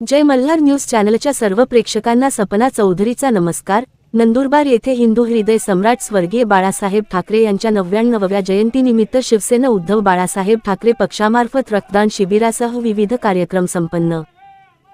जय Malhar news चॅनलच्या सर्व प्रेक्षकांना सपना चौधरीचा नमस्कार. नंदुरबार येथे हिंदू हृदय सम्राट स्वर्गीय बाळासाहेब ठाकरे यांच्या नव्याण्णवव्या जयंतीनिमित्त शिवसेना उद्धव बाळासाहेब ठाकरे पक्षामार्फत रक्तदान शिबिरासह विविध कार्यक्रम संपन्न.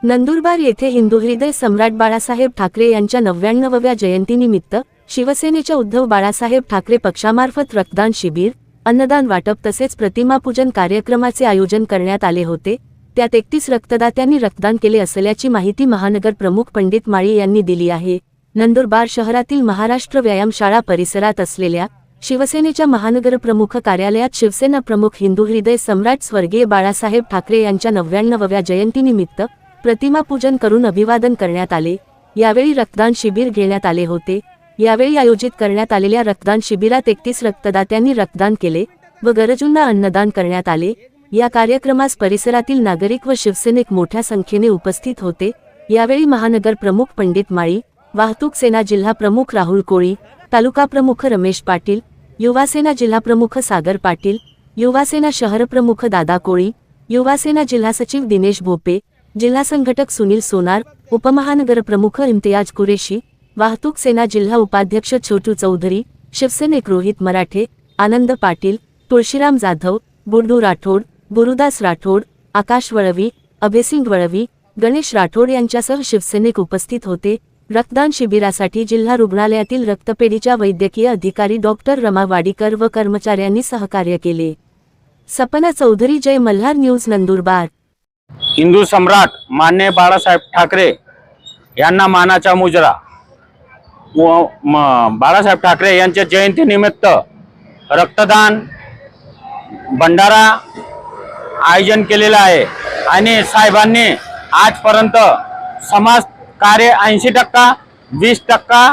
नंदुरबार येथे हिंदू हृदय सम्राट बाळासाहेब ठाकरे यांच्या नव्याण्णवव्या जयंतीनिमित्त शिवसेनेच्या उद्धव बाळासाहेब ठाकरे पक्षामार्फत रक्तदान शिबिर अन्नदान वाटप तसेच प्रतिमापूजन कार्यक्रमाचे आयोजन करण्यात आले होते. त्यात एकतीस रक्तदात्यांनी रक्तदान केले असल्याची माहिती महानगर प्रमुख पंडित माळी यांनी दिली आहे. नंदुरबार शहरातील महाराष्ट्र व्यायामशाळा परिसरात असलेल्या शिवसेनेच्या महानगर प्रमुख कार्यालयात शिवसेना प्रमुख हिंदू हृदय सम्राट स्वर्गीय बाळासाहेब ठाकरे यांच्या नव्याण्णवव्या जयंतीनिमित्त प्रतिमापूजन करून अभिवादन करण्यात आले. यावेळी रक्तदान शिबिर घेण्यात आले होते. यावेळी आयोजित करण्यात आलेल्या रक्तदान शिबिरात एकतीस रक्तदात्यांनी रक्तदान केले व गरजूंना अन्नदान करण्यात आले. या कार्यक्रमास परिसरातील नागरिक व शिवसैनिक मोठ्या संख्येने उपस्थित होते. यावेळी महानगर प्रमुख पंडित माळी वाहतूक सेना जिल्हा प्रमुख राहुल कोळी तालुका प्रमुख रमेश पाटील युवासेना जिल्हा प्रमुख सागर पाटील युवासेना शहर प्रमुख दादा कोळी युवासेना जिल्हा सचिव दिनेश भोपे जिल्हा संघटक सुनील सोनार उपमहानगर प्रमुख इम्तियाज कुरेशी वाहतूक सेना जिल्हा उपाध्यक्ष छोटू चौधरी शिवसेनेक रोहित मराठे आनंद पाटील तुळशीराम जाधव बुडू राठोड गुरुदास राठोड आकाश वळवी अभेसिंग वळवी गणेश राठोड यांच्यासह शिवसैनिक उपस्थित होते. रक्तदान शिबिरासाठी जिल्हा रुग्णालयातील रक्तपेढीच्या वैद्यकीय अधिकारी डॉक्टर रमा वाडीकर व कर्मचाऱ्यांनी सहकार्य केले. सपना चौधरी जय मल्हार न्यूज नंदुरबार. हिंदू सम्राट मान्य बाळासाहेब ठाकरे यांना मानाचा मुजरा. व बाळासाहेब ठाकरे यांच्या जयंतीनिमित्त रक्तदान भंडारा आयोजन केलेलं आहे. आणि साहेबांनी आजपर्यंत समाज कार्य ऐंशी टक्का वीस टक्का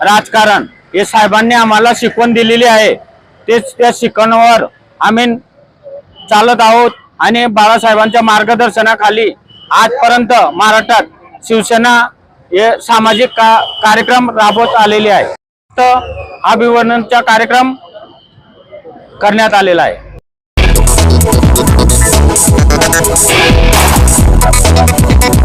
राजकारण हे साहेबांनी आम्हाला शिकवण दिलेली आहे. तेच त्या शिकवणावर आम्ही चालत आहोत आणि बाळासाहेबांच्या मार्गदर्शनाखाली आजपर्यंत महाराष्ट्रात शिवसेना हे सामाजिक का कार्यक्रम राबवत आलेले आहे. तर अभिवर्णनचा कार्यक्रम करण्यात आलेला आहे. Thank you.